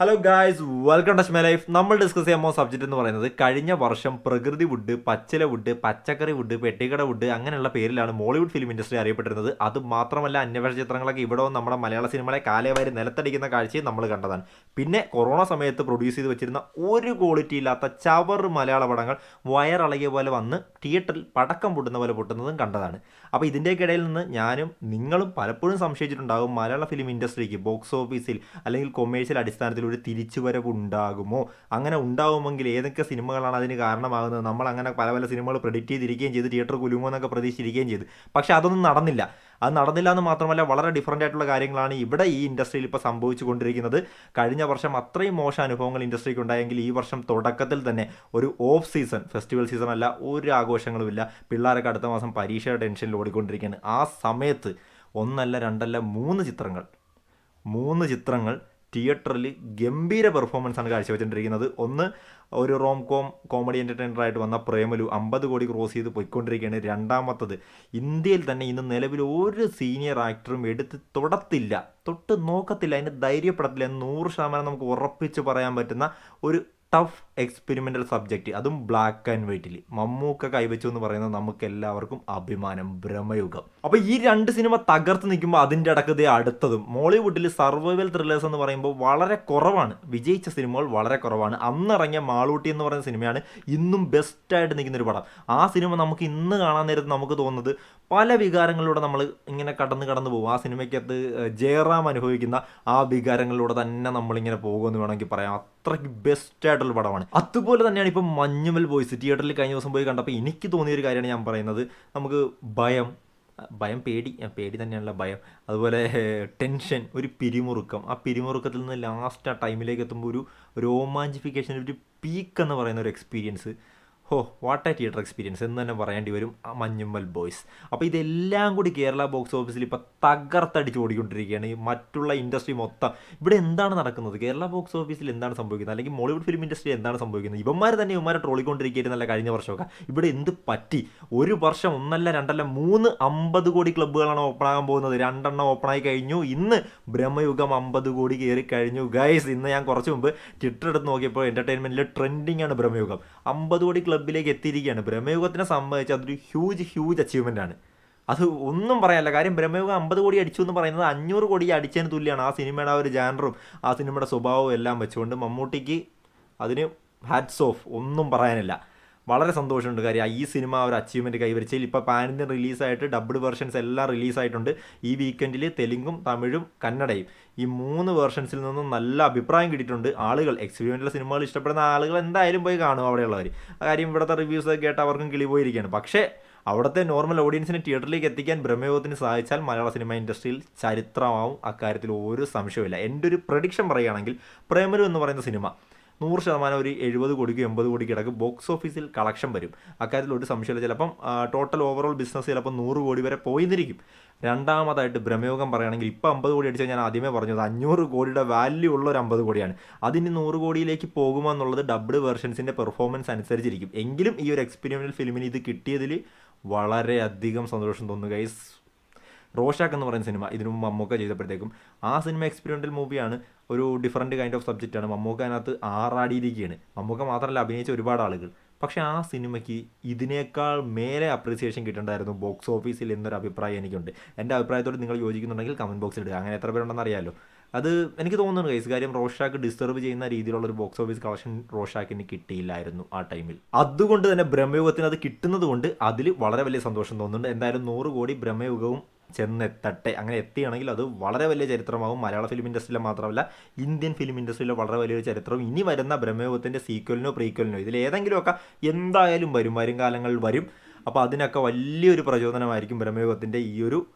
Hello guys welcome touch my life നമ്മൾ discuss ചെയ്യാൻ പോകുന്ന സബ്ജക്റ്റ് എന്ന് പറയുന്നത് കഴിഞ്ഞ വർഷം പ്രകൃതി വുഡ് പച്ചില വുഡ് പച്ചക്കറി വുഡ് പെട്ടിക്കട വുഡ് അങ്ങനെയുള്ള പേരിലാണ് മോളിവുഡ് ഫിലിം ഇൻഡസ്ട്രി അറിയപ്പെട്ടിരുന്നത്. അത് മാത്രമല്ല അന്വേഷണ ചിത്രങ്ങളൊക്കെ ഇവിടെ നമ്മുടെ മലയാള സിനിമകളെ കാലവാരി നിലത്തടിക്കുന്ന കാഴ്ചയും നമ്മൾ കണ്ടതാണ്. പിന്നെ കൊറോണ സമയത്ത് പ്രൊഡ്യൂസ് ചെയ്ത് വെച്ചിരുന്ന ഒരു ക്വാളിറ്റി ഇല്ലാത്ത ചവർ മലയാള പടങ്ങൾ വയറിളകിയ പോലെ വന്ന് തിയേറ്ററിൽ പടക്കം പൊട്ടുന്ന പോലെ പൊട്ടുന്നതും കണ്ടതാണ്. അപ്പോൾ ഇതിന്റെയൊക്കെ ഇടയിൽ നിന്ന് ഞാനും നിങ്ങളും പലപ്പോഴും സംശയിച്ചിട്ടുണ്ടാകും മലയാള ഫിലിം ഇൻഡസ്ട്രിക്ക് ബോക്സ് ഓഫീസിൽ അല്ലെങ്കിൽ കൊമേഴ്ഷ്യൽ അടിസ്ഥാനത്തിൽ ഒരു തിരിച്ചുവരവ് ഉണ്ടാകുമോ അങ്ങനെ ഉണ്ടാകുമെങ്കിൽ ഏതൊക്കെ സിനിമകളാണ് അതിന് കാരണമാകുന്നത്? നമ്മൾ അങ്ങനെ പല പല സിനിമകൾ പ്രെഡിക്റ്റ് ചെയ്തിരിക്കുകയും ചെയ്ത് തിയേറ്റർ കുലുങ്ങുമെന്നൊക്കെ പ്രതീക്ഷിച്ചിരിക്കുകയും ചെയ്തു. പക്ഷേ അതൊന്നും നടന്നില്ല. അത് നടന്നില്ല എന്ന് മാത്രമല്ല വളരെ ഡിഫറന്റ് ആയിട്ടുള്ള കാര്യങ്ങളാണ് ഇവിടെ ഈ ഇൻഡസ്ട്രിയിൽ ഇപ്പോൾ സംഭവിച്ചു കൊണ്ടിരിക്കുന്നത് കഴിഞ്ഞ വർഷം അത്രയും മോശം അനുഭവങ്ങൾ ഇൻഡസ്ട്രിക്ക് ഉണ്ടായെങ്കിൽ ഈ വർഷം തുടക്കത്തിൽ തന്നെ ഒരു ഓഫ് സീസൺ ഫെസ്റ്റിവൽ സീസൺ അല്ല ഒരു ആഘോഷങ്ങളുമില്ല പിള്ളേരൊക്കെ അടുത്ത മാസം പരീക്ഷയുടെ ടെൻഷനിൽ ഓടിക്കൊണ്ടിരിക്കുകയാണ്. ആ സമയത്ത് ഒന്നല്ല രണ്ടല്ല മൂന്ന് ചിത്രങ്ങൾ മൂന്ന് ചിത്രങ്ങൾ തിയേറ്ററിൽ ഗംഭീര പെർഫോമൻസ് ആണ് കാഴ്ചവെച്ചുകൊണ്ടിരിക്കുന്നത് ഒന്ന് ഒരു റോം കോം കോമഡി എന്റർടൈനർ ആയിട്ട് വന്ന പ്രേമലു അമ്പത് കോടി ക്രോസ് ചെയ്ത് പോയിക്കൊണ്ടിരിക്കുകയാണ് രണ്ടാമത്തത്. ഇന്ത്യയിൽ തന്നെ ഇന്ന് നിലവിൽ ഒരു സീനിയർ ആക്ടറും എടുത്ത് തൊടത്തില്ല. തൊട്ട് നോക്കത്തില്ല. അതിന് ധൈര്യപ്പെടത്തില്ല. നൂറ് ശതമാനം നമുക്ക് ഉറപ്പിച്ച് പറയാൻ പറ്റുന്ന ഒരു ടഫ് എക്സ്പെരിമെന്റൽ സബ്ജക്റ്റ് അതും ബ്ലാക്ക് ആൻഡ് വൈറ്റിൽ മമ്മൂക്ക കൈവച്ചു എന്ന് പറയുന്നത് നമുക്ക് എല്ലാവർക്കും അഭിമാനം ഭ്രമയുഗം. അപ്പോൾ ഈ രണ്ട് സിനിമ തകർത്ത് നിൽക്കുമ്പോൾ അതിന്റെ അടക്കതേ അടുത്തതും. മോളിവുഡിൽ സർവൈവൽ ത്രില്ലേഴ്സ് എന്ന് പറയുമ്പോൾ വളരെ കുറവാണ്. വിജയിച്ച സിനിമകൾ വളരെ കുറവാണ്. അന്നിറങ്ങിയ മാളൂട്ടി എന്ന് പറയുന്ന സിനിമയാണ് ഇന്നും ബെസ്റ്റായിട്ട് നിൽക്കുന്ന ഒരു പടം. ആ സിനിമ നമുക്ക് ഇന്ന് കാണാൻ നേരത്ത് നമുക്ക് തോന്നുന്നത് പല വികാരങ്ങളിലൂടെ നമ്മൾ ഇങ്ങനെ കടന്ന് കടന്നു പോകും. ആ സിനിമയ്ക്കകത്ത് ജയറാം അനുഭവിക്കുന്ന ആ വികാരങ്ങളിലൂടെ തന്നെ നമ്മളിങ്ങനെ പോകുമെന്ന് വേണമെങ്കിൽ പറയാം. അത്രയ്ക്ക് ബെസ്റ്റ് ആയിട്ടുള്ള പടമാണ്. അതുപോലെ തന്നെയാണ് ഇപ്പം മഞ്ഞുമൽ ബോയ്സ് തിയേറ്ററിൽ കഴിഞ്ഞ ദിവസം പോയി കണ്ടപ്പോൾ എനിക്ക് തോന്നിയ ഒരു കാര്യമാണ് ഞാൻ പറയുന്നത്. നമുക്ക് ഭയം ഭയം പേടി പേടി തന്നെയാണല്ലോ ഭയം. അതുപോലെ ടെൻഷൻ ഒരു പിരിമുറുക്കം. ആ പിരിമുറുക്കത്തിൽ നിന്ന് ലാസ്റ്റ് ആ ടൈമിലേക്ക് എത്തുമ്പോൾ ഒരു രോമാഞ്ചിഫിക്കേഷൻ ഒരു പീക്ക് എന്ന് പറയുന്ന ഒരു എക്സ്പീരിയൻസ് ഹോ വാട്ട് ആ തിയേറ്റർ എക്സ്പീരിയൻസ് എന്ന് തന്നെ പറയേണ്ടി വരും ആ മഞ്ഞുമ്മൽ ബോയ്സ് അപ്പോൾ ഇതെല്ലാം കൂടി കേരള ബോക്സ് ഓഫീസിൽ ഇപ്പോൾ തകർത്തടിച്ച് ഓടിക്കൊണ്ടിരിക്കുകയാണ്. ഈ മറ്റുള്ള ഇൻഡസ്ട്രി മൊത്തം. ഇവിടെ എന്താണ് നടക്കുന്നത്? കേരള ബോക്സ് ഓഫീസിൽ എന്താണ് സംഭവിക്കുന്നത്? അല്ലെങ്കിൽ മോളിവുഡ് ഫിലിം ഇൻഡസ്ട്രി എന്താണ് സംഭവിക്കുന്നത്? ഇവന്മാർ തന്നെ ഇവന്മാരെ ട്രോളിക്കൊണ്ടിരിക്കുകയായിരുന്നല്ല കഴിഞ്ഞ വർഷമൊക്കെ? ഇവിടെ എന്ത് പറ്റി? ഒരു വർഷം ഒന്നല്ല രണ്ടല്ല മൂന്ന് അമ്പത് കോടി ക്ലബ്ബുകളാണ് ഓപ്പൺ ആകാൻ പോകുന്നത്. രണ്ടെണ്ണം ഓപ്പൺ ആയി കഴിഞ്ഞു. ഇന്ന് ബ്രഹ്മയുഗം അമ്പത് കോടി കയറി കഴിഞ്ഞു. ഗൈസ് ഇന്ന് ഞാൻ കുറച്ച് മുമ്പ് ട്വിറ്റർ എടുത്ത് നോക്കിയപ്പോൾ എന്റർടൈൻമെന്റിൽ ട്രെൻഡിങ് ആണ് ബ്രഹ്മയുഗം. അമ്പത് കോടി ക്ലബ്ബിലേക്ക് എത്തിയിരിക്കുകയാണ്. ബ്രഹ്മയുഗത്തിനെ സംബന്ധിച്ച് അതൊരു ഹ്യൂജ് ഹ്യൂജ് അച്ചീവ്മെന്റ് ആണ്. അത് ഒന്നും പറയാനില്ല. കാര്യം ബ്രഹ്മയുഗം അമ്പത് കോടി അടിച്ചു എന്ന് പറയുന്നത് അഞ്ഞൂറ് കോടി അടിച്ചതിന് തുല്യമാണ് ആ സിനിമയുടെ ആ ഒരു ജാനറും ആ സിനിമയുടെ സ്വഭാവവും എല്ലാം വെച്ചുകൊണ്ട് മമ്മൂട്ടിക്ക് അതിന് ഹാറ്റ്സ് ഓഫ് ഒന്നും പറയാനില്ല. വളരെ സന്തോഷമുണ്ട്. കാര്യം ഈ സിനിമ ഒരു അച്ചീവ്മെന്റ് കൈവരിച്ചതിൽ ഇപ്പോൾ പാനിന്റെ റിലീസായിട്ട് ഡബ്ഡ് വെർഷൻസ് എല്ലാം റിലീസായിട്ടുണ്ട്. ഈ വീക്കെൻഡിൽ തെലുങ്കും തമിഴും കന്നഡയും. ഈ മൂന്ന് വേർഷൻസിൽ നിന്നും നല്ല അഭിപ്രായം കിട്ടിയിട്ടുണ്ട്. ആളുകൾ എക്സ്പീരിമെന്റൽ സിനിമകൾ ഇഷ്ടപ്പെടുന്ന ആളുകൾ എന്തായാലും പോയി കാണും അവിടെയുള്ളവർ. ആ കാര്യം ഇവിടുത്തെ റിവ്യൂസ് കേട്ട് അവർക്കും കിളി പോയിരിക്കുകയാണ്. പക്ഷേ അവിടുത്തെ നോർമൽ ഓഡിയൻസിനെ തിയേറ്ററിലേക്ക് എത്തിക്കാൻ ബ്രഹ്മയോഗത്തിന് സഹായിച്ചാൽ മലയാള സിനിമ ഇൻഡസ്ട്രിയിൽ ചരിത്രമാവും. അക്കാര്യത്തിൽ ഒരു സംശയമില്ല എന്റെ ഒരു പ്രഡിക്ഷൻ പറയുകയാണെങ്കിൽ പ്രേമലു എന്ന് പറയുന്ന സിനിമ നൂറ് ശതമാനം ഒരു എഴുപത് കോടിക്ക് എൺപത് കോടിക്ക് ഇടയ്ക്ക് ബോക്സ് ഓഫീസിൽ കളക്ഷൻ വരും. അക്കാര്യത്തിൽ ഒരു സംശയമില്ല. ചിലപ്പം ടോട്ടൽ ഓവറോൾ ബിസിനസ് ചിലപ്പോൾ നൂറ് കോടി വരെ പോയിരിക്കും രണ്ടാമതായിട്ട് ഭ്രമയോഗം പറയുകയാണെങ്കിൽ ഇപ്പോൾ അമ്പത് കോടി അടിച്ചാൽ ഞാൻ ആദ്യമേ പറഞ്ഞത് അഞ്ഞൂറ് കോടിയുടെ വാല്യൂ ഉള്ള ഒരു അമ്പത് കോടിയാണ്. അതിന് നൂറ് കോടിയിലേക്ക് പോകുമോ എന്നുള്ളത് ഡബ്ഡ് വെർഷൻസിന്റെ പെർഫോമൻസ് അനുസരിച്ചിരിക്കും. എങ്കിലും ഈ ഒരു എക്സ്പീരിമെന്റൽ ഫിലിമിന് ഇത് കിട്ടിയതിൽ വളരെയധികം സന്തോഷം തോന്നുന്നു ഗൈസ് റോഷാക്ക് എന്ന് പറയുന്ന സിനിമ ഇതിനു മുമ്പ് മമ്മൂക്ക ചെയ്തപ്പോഴത്തേക്കും ആ സിനിമ എക്സ്പെരിമെന്റൽ മൂവിയാണ് ഒരു ഡിഫറന്റ് കൈൻഡ് ഓഫ് സബ്ജക്റ്റാണ് മമ്മൂക്ക അതിനകത്ത് ആറാടിയിരിക്കുകയാണ്. മമ്മൂക്ക മാത്രമല്ല അഭിനയിച്ച ഒരുപാട് ആളുകൾ. പക്ഷേ ആ സിനിമയ്ക്ക് ഇതിനേക്കാൾ മേലെ അപ്രീസിയേഷൻ കിട്ടേണ്ടായിരുന്നു ബോക്സ് ഓഫീസിൽ എന്നൊരു അഭിപ്രായം എനിക്കുണ്ട്. എന്റെ അഭിപ്രായത്തോട് നിങ്ങൾ യോജിക്കുന്നുണ്ടെങ്കിൽ കമന്റ് ബോക്സിൽ ഇടുക. അങ്ങനെ എത്ര പേരുണ്ടെന്ന് അറിയാമല്ലോ അത് എനിക്ക് തോന്നുന്നു കൈസ് കാര്യം റോഷാക്ക് ഡിസ്റ്റർബ് ചെയ്യുന്ന രീതിയിലുള്ള ഒരു ബോക്സ് ഓഫീസ് കളക്ഷൻ റോഷാക്കിന് കിട്ടിയില്ലായിരുന്നു ആ ടൈമിൽ അതുകൊണ്ട് തന്നെ ബ്രഹ്മയുഗത്തിന് അത് കിട്ടുന്നത് കൊണ്ട് അതിൽ വളരെ വലിയ സന്തോഷം തോന്നുന്നുണ്ട്. എന്തായാലും നൂറ് കോടി ബ്രഹ്മയുഗവും ചെന്നെത്തട്ടെ. അങ്ങനെ എത്തിയാണെങ്കിൽ അത് വളരെ വലിയ ചരിത്രമാവും. മലയാള ഫിലിം ഇൻഡസ്ട്രിയിലെ മാത്രമല്ല ഇന്ത്യൻ ഫിലിം ഇൻഡസ്ട്രിയിലെ വളരെ വലിയൊരു ചരിത്രവും. ഇനി വരുന്ന ബ്രഹ്മയുഗത്തിന്റെ സീക്വലിനോ പ്രീക്വലിനോ ഇതിൽ ഏതെങ്കിലുമൊക്കെ എന്തായാലും വരും. വരും കാലങ്ങളിൽ വരും. അപ്പോൾ അതിനൊക്കെ വലിയൊരു പ്രചോദനമായിരിക്കും ബ്രഹ്മയുഗത്തിന്റെ ഈ ഒരു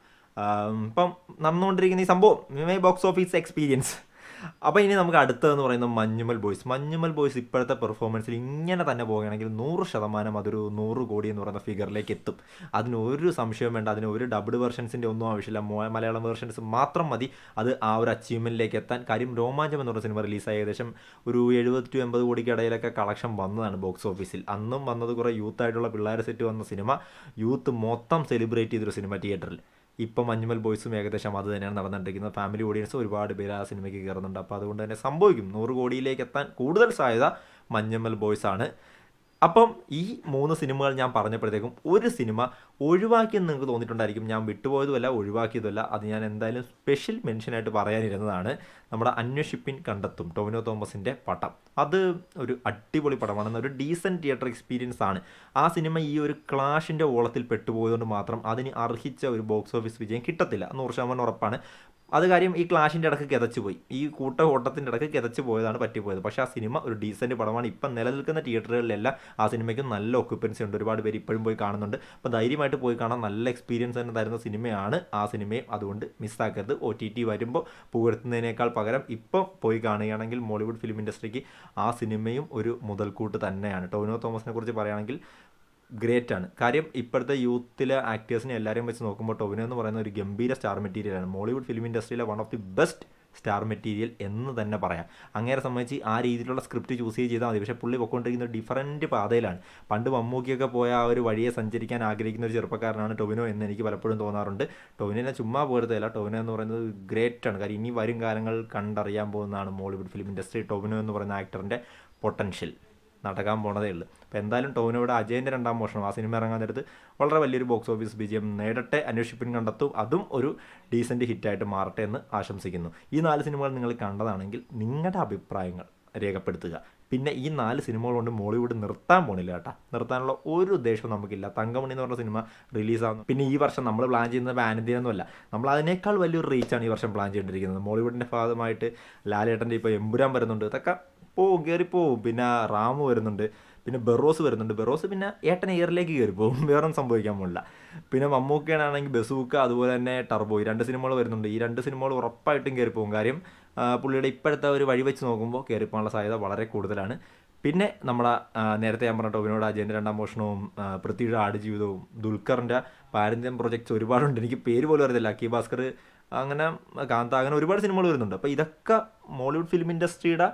ഇപ്പം നടന്നുകൊണ്ടിരിക്കുന്ന ഈ സംഭവം ബോക്സ് ഓഫീസ് എക്സ്പീരിയൻസ് അപ്പോൾ ഇനി നമുക്ക് അടുത്തതെന്ന് പറയുന്ന മഞ്ഞുമൽ ബോയ്സ്. മഞ്ഞുമൽ ബോയ്സ് ഇപ്പോഴത്തെ പെർഫോമൻസിൽ ഇങ്ങനെ തന്നെ പോവുകയാണെങ്കിൽ നൂറ് ശതമാനം അതൊരു നൂറ് കോടി എന്ന് പറയുന്ന ഫിഗറിലേക്ക് എത്തും. അതിന് ഒരു സംശയവും വേണ്ട. അതിന് ഒരു ഡബ്ഡ് വെർഷൻസിന്റെ ഒന്നും ആവശ്യമില്ല. മലയാളം വെർഷൻസ് മാത്രം മതി. അത് ആ ഒരു അച്ചീവ്മെന്റിലേക്ക് എത്താൻ. കാര്യം രോമാഞ്ചം എന്ന് പറയുന്ന സിനിമ റിലീസായി ഏകദേശം ഒരു എഴുപത് ടു എൺപത് കോടിക്ക് ഇടയിലൊക്കെ കളക്ഷൻ വന്നതാണ് ബോക്സ് ഓഫീസിൽ അന്നും വന്നത് കുറേ യൂത്ത് ആയിട്ടുള്ള പിള്ളേർ സെറ്റ് വന്ന സിനിമ യൂത്ത് മൊത്തം സെലിബ്രേറ്റ് ചെയ്തൊരു സിനിമ തിയേറ്ററിൽ ഇപ്പം മഞ്ഞുമൽ ബോയ്സും ഏകദേശം അത് തന്നെയാണ് നടന്നുകൊണ്ടിരിക്കുന്നത് ഫാമിലി ഓഡിയൻസ് ഒരുപാട് പേര് ആ സിനിമയ്ക്ക് കയറുന്നുണ്ട്. അപ്പോൾ അതുകൊണ്ട് തന്നെ സംഭവിക്കും. നൂറ് കോടിയിലേക്ക് എത്താൻ കൂടുതൽ സാധ്യത മഞ്ഞമ്മൽ ബോയ്സാണ്. അപ്പം ഈ മൂന്ന് സിനിമകൾ ഞാൻ പറഞ്ഞപ്പോഴത്തേക്കും ഒരു സിനിമ ഒഴിവാക്കിയെന്ന് നിങ്ങൾക്ക് തോന്നിയിട്ടുണ്ടായിരിക്കും. ഞാൻ വിട്ടുപോയതുമല്ല ഒഴിവാക്കിയതുമല്ല. അത് ഞാൻ എന്തായാലും സ്പെഷ്യൽ മെൻഷനായിട്ട് പറയാനിരുന്നതാണ്. നമ്മുടെ അന്വേഷിപ്പിൻ കണ്ടെത്തും ടോവിനോ തോമസിന്റെ പടം. അത് ഒരു അടിപൊളി പടമാണ്. ഒരു ഡീസന്റ് തിയേറ്റർ എക്സ്പീരിയൻസ് ആണ്. ആ സിനിമ ഈ ഒരു ക്ലാഷിന്റെ ഓളത്തിൽ പെട്ടുപോയതുകൊണ്ട് മാത്രം അതിന് അർഹിച്ച ഒരു ബോക്സ് ഓഫീസ് വിജയം കിട്ടത്തില്ല. നൂറ് ശതമാനം ഉറപ്പാണ്. അത് കാര്യം ഈ ക്ലാഷിന്റെ ഇടയ്ക്ക് കിതച്ചു പോയി. ഈ കൂട്ട ഓട്ടത്തിന്റെ ഇടയ്ക്ക് കിതച്ചു പോയതാണ് പറ്റിപ്പോയത്. പക്ഷേ ആ സിനിമ ഒരു ഡീസന്റ് പടമാണ്. ഇപ്പം നിലനിൽക്കുന്ന തിയേറ്ററുകളിലെല്ലാം ആ സിനിമയ്ക്ക് നല്ല ഒക്യുപ്പൻസി ഉണ്ട്. ഒരുപാട് പേര് ഇപ്പോഴും പോയി കാണുന്നുണ്ട്. അപ്പോൾ ധൈര്യമായിട്ട് പോയി കാണാൻ നല്ല എക്സ്പീരിയൻസ് തന്നെ തരുന്ന സിനിമയാണ് ആ സിനിമയും. അതുകൊണ്ട് മിസ്സാക്കരുത്. ഒ ടി ടി വരുമ്പോൾ പുകഴ്ത്തുന്നതിനേക്കാൾ പകരം ഇപ്പം പോയി കാണുകയാണെങ്കിൽ മോളിവുഡ് ഫിലിം ഇൻഡസ്ട്രിക്ക് ആ സിനിമയും ഒരു മുതൽക്കൂട്ട് തന്നെയാണ്. ടോവിനോ തോമസിനെ കുറിച്ച് പറയുകയാണെങ്കിൽ ഗ്രേറ്റ് ആണ്. കാര്യം ഇപ്പോഴത്തെ യൂത്തിലെ ആക്ടേഴ്സിനെ എല്ലാവരെയും വെച്ച് നോക്കുമ്പോൾ ടൊവിനോ എന്ന് പറയുന്ന ഒരു ഗംഭീര സ്റ്റാർ മെറ്റീരിയലാണ് Mollywood film ഇൻഡസ്ട്രിയിലെ one of the best star material എന്ന് തന്നെ പറയാം. അങ്ങനെ സംബന്ധിച്ച് ആ രീതിയിലുള്ള സ്ക്രിപ്റ്റ് ചൂസ് ചെയ്താൽ മതി. പക്ഷേ പുള്ളി പൊയ്ക്കൊണ്ടിരിക്കുന്ന ഡിഫറന്റ് പാതയിലാണ്. പണ്ട് മമ്മൂക്കിയൊക്കെ പോയ ആ ഒരു വഴിയെ സഞ്ചരിക്കാൻ ആഗ്രഹിക്കുന്ന ഒരു ചെറുപ്പക്കാരനാണ് ടൊവിനോ എന്ന് എനിക്ക് പലപ്പോഴും തോന്നാറുണ്ട്. ടൊവിനെ ചുമ്മാ പോരുത്തല്ല ടൊവിനോ എന്ന് പറയുന്നത് ഗ്രേറ്റ് ആണ്. കാര്യം ഇനി വരും കാലങ്ങൾ കണ്ടറിയാൻ പോകുന്നതാണ് മോളിവുഡ് ഫിലിം ഇൻഡസ്ട്രി ടൊവിനോ എന്ന് പറയുന്ന ആക്ടറിന്റെ പൊട്ടൻഷ്യൽ നടക്കാൻ പോണതേ ഉള്ളൂ. അപ്പോൾ എന്തായാലും ടോവിനോയുടെ അജയന്റെ രണ്ടാം മോഷണം. ആ സിനിമ ഇറങ്ങാൻ നേരത്ത് വളരെ വലിയൊരു ബോക്സ് ഓഫീസ് വിജയം നേടട്ടെ അന്വേഷിപ്പിൻ കണ്ടെത്തും. അതും ഒരു ഡീസന്റ് ഹിറ്റായിട്ട് മാറട്ടെ എന്ന് ആശംസിക്കുന്നു. ഈ നാല് സിനിമകൾ നിങ്ങൾ കണ്ടതാണെങ്കിൽ നിങ്ങളുടെ അഭിപ്രായങ്ങൾ രേഖപ്പെടുത്തുക. പിന്നെ ഈ നാല് സിനിമകൾ കൊണ്ട് മോളിവുഡ് നിർത്താൻ പോണില്ല കേട്ടോ. നിർത്താനുള്ള ഒരു ഉദ്ദേശവും നമുക്കില്ല. തങ്കമണി എന്ന് പറഞ്ഞ സിനിമ റിലീസാകുന്നു പിന്നെ ഈ വർഷം നമ്മൾ പ്ലാൻ ചെയ്യുന്നത് വാനന്തിയൊന്നുമല്ല നമ്മൾ അതിനേക്കാൾ വലിയൊരു റീച്ചാണ് ഈ വർഷം പ്ലാൻ ചെയ്തിരിക്കുന്നത് മോളിവുഡിന്റെ ഭാഗമായിട്ട് ലാലേട്ടന്റെ ഇപ്പോൾ എമ്പുരാൻ വരുന്നുണ്ട്. ഇതൊക്കെ പോവും കയറിപ്പോവും പിന്നെ റാമു വരുന്നുണ്ട്. പിന്നെ ബെറോസ് വരുന്നുണ്ട്. ബെറോസ് പിന്നെ ഏട്ടൻ ഇയറിലേക്ക് എയറിലേക്ക് പോകും. വേറെ സംഭവിക്കാൻ പോകില്ല പിന്നെ മമ്മൂക്കയാണെങ്കിൽ ബസൂക്ക അതുപോലെ തന്നെ ടർബോ ഈ രണ്ട് സിനിമകൾ വരുന്നുണ്ട്. ഈ രണ്ട് സിനിമകൾ ഉറപ്പായിട്ടും കയറി പോകും. കാര്യം പുള്ളിയുടെ ഇപ്പോഴത്തെ ഒരു വഴി വെച്ച് നോക്കുമ്പോൾ കയറിപ്പോകാനുള്ള സാധ്യത വളരെ കൂടുതലാണ്. പിന്നെ നമ്മുടെ നേരത്തെ ഞാൻ പറഞ്ഞ ടോവിനോട് അജയന്റെ രണ്ടാം മോഷണവും പൃഥ്വിയുടെ ആടുജീവിതവും ദുൽഖറിന്റെ പാരന്ത്യം പ്രൊജക്ട്സ് ഒരുപാടുണ്ട്. എനിക്ക് പേര് പോലും അറിയത്തില്ല. അക്കി ഭാസ്കർ അങ്ങനെ കാന്ത അങ്ങനെ ഒരുപാട് സിനിമകൾ വരുന്നുണ്ട്. അപ്പോൾ ഇതൊക്കെ മോളിവുഡ് ഫിലിം ഇൻഡസ്ട്രിയുടെ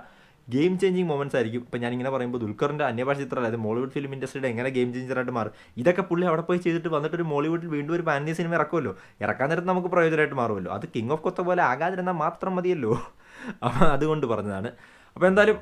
ഗെയിം ചേഞ്ചിങ് മൊമെന്റ്സ് ആയിരിക്കും. ഇപ്പം ഞാനിങ്ങനെ പറയുമ്പോൾ ദുൽഖറിന്റെ അന്യഭാഷ ചിത്രം അതായത് മോളിവുഡ് ഫിലിം ഇൻഡസ്ട്രിയുടെ എങ്ങനെ ഗെയിം ചേഞ്ചർ ആയിട്ട് മാറും ഇതൊക്കെ പുള്ളി അവിടെ പോയി ചെയ്തിട്ട് വന്നിട്ട് ഒരു മോളിവുഡിൽ വീണ്ടും ഒരു പാൻഡി സിനിമ ഇറക്കുമല്ലോ. ഇറക്കാൻ നേരത്ത് നമുക്ക് പ്രയോജനമായിട്ട് മാറുമല്ലോ. അത് കിങ് ഓഫ് കൊത്ത പോലെ ആകാതിരുന്നാൽ മാത്രം മതിയല്ലോ. അപ്പം അതുകൊണ്ട് പറഞ്ഞതാണ്. അപ്പോൾ എന്തായാലും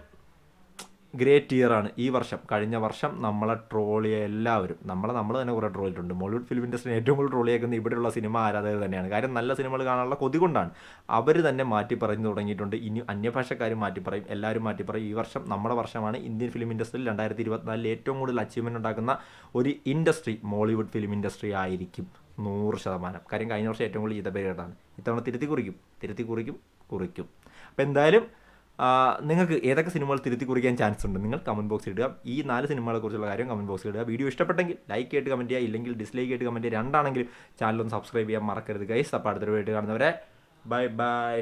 ഗ്രേറ്റ് ഇയർ ആണ് ഈ വർഷം. കഴിഞ്ഞ വർഷം നമ്മളെ ട്രോൾ ചെയ്യുക എല്ലാവരും നമ്മളെ നമ്മൾ തന്നെ കുറേ ട്രോൾ ചെയ്തിട്ടുണ്ട്. മോളിവുഡ് ഫിലിം ഇൻഡസ്ട്രി ഏറ്റവും കൂടുതൽ ട്രോൾ ചെയ്യുന്നത് ഇവിടെയുള്ള സിനിമ ആരാധകർ തന്നെയാണ്. കാര്യം നല്ല സിനിമകൾ കാണാനുള്ള കൊതി കൊണ്ടാണ്. അവർ തന്നെ മാറ്റി പറഞ്ഞു തുടങ്ങിയിട്ടുണ്ട്. ഇനി അന്യഭാഷക്കാരും മാറ്റി പറയും എല്ലാവരും മാറ്റി പറയും. ഈ വർഷം നമ്മുടെ വർഷമാണ് ഇന്ത്യൻ ഫിലിം ഇൻഡസ്ട്രിയിൽ രണ്ടായിരത്തി ഇരുപത്തിനാലിൽ ഏറ്റവും കൂടുതൽ അച്ചീവ്മെന്റ് ഉണ്ടാക്കുന്ന ഒരു ഇൻഡസ്ട്രി മോളിവുഡ് ഫിലിം ഇൻഡസ്ട്രി ആയിരിക്കും. നൂറ് ശതമാനം. കാര്യം കഴിഞ്ഞ വർഷം ഏറ്റവും കൂടുതൽ ചെയ്ത ഇത്തവണ തിരുത്തി കുറിക്കും. തിരുത്തി കുറിക്കും കുറിക്കും. അപ്പോൾ എന്തായാലും നിങ്ങൾക്ക് ഏതൊക്കെ സിനിമകൾ തിരുത്തി കുറിക്കാൻ ചാൻസ് ഉണ്ട്? നിങ്ങൾ കമന്റ് ബോക്സിൽ ഇടുക. ഈ നാല് സിനിമകളെ കുറിച്ചുള്ള കാര്യം കമന്റ് ബോക്സിൽ ഇടുക. വീഡിയോ ഇഷ്ടപ്പെട്ടെങ്കിൽ ലൈക്ക് ആയിട്ട് കമന്റ് ചെയ്യുക. ഇല്ലെങ്കിൽ ഡിസ്ലൈക്ക് ആയിട്ട് കമന്റ് ചെയ്യുക. രണ്ടാണെങ്കിലും ചാനലൊന്ന് സബ്സ്ക്രൈബ് ചെയ്യാൻ മറക്കരുത് ഗൈസ് അപ്പോൾ അടുത്തൊരു വീഡിയോ കാണുന്നവരെ ബൈ ബൈ